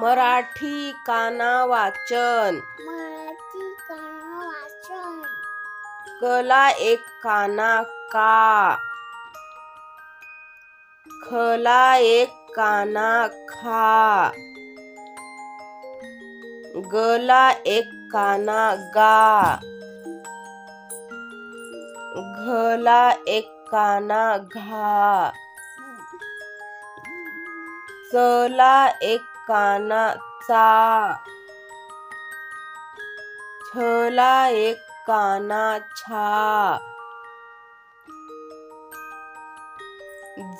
मराठी काना वाचन मराठी काना वाचन कला एक काना का? खला एक काना खा. गला एक काना गा. घला एक काना घा. चला एक काना चा छला एक काना छा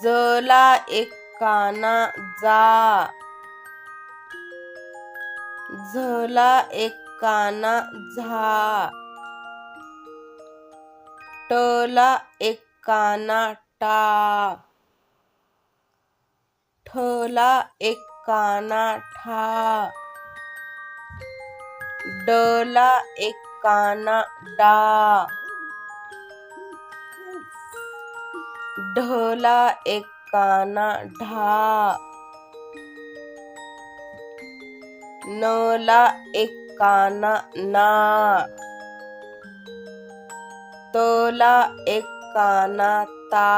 जला एक काना जा. झला एक काना झा. टला एक काना टा. ठला एक काना ठा। डला एक काना डा। ढला एक काना ढा। नला एक काना ना। तला एक काना ता।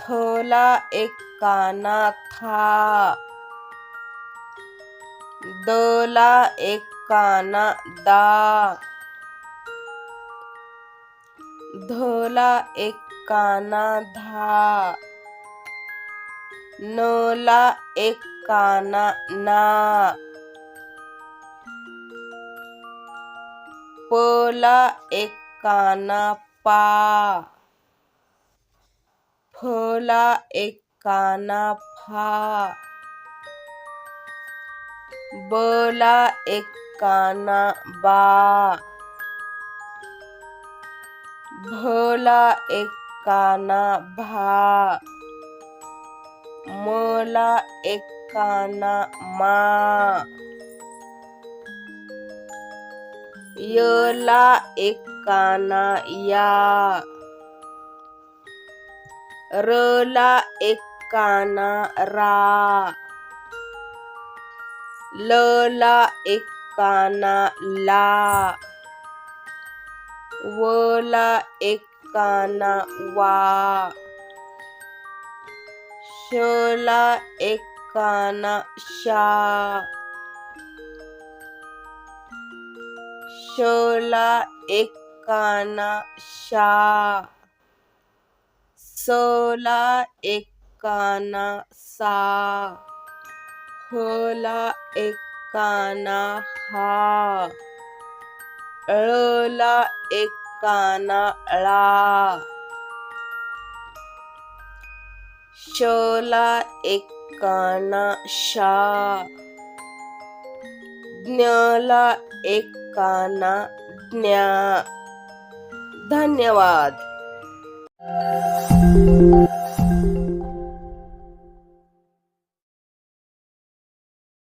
थला एक काना था। दला एक काना दा। धला एक काना धा। नला एक काना ना। पला एक काना पा। फला एक काना फा। बला एक काना बा। भला एक काना भा। मला एक काना मा। यला एक काना या। रला एक काना रा. लला एक काना ला. वला एक काना वा. शला एक काना शा. शला एक काना शा. सला एक काना सा हला काना हा। ळला एक काना ळा शला काना शा। ज्ञला काना ज्ञा। धन्यवाद।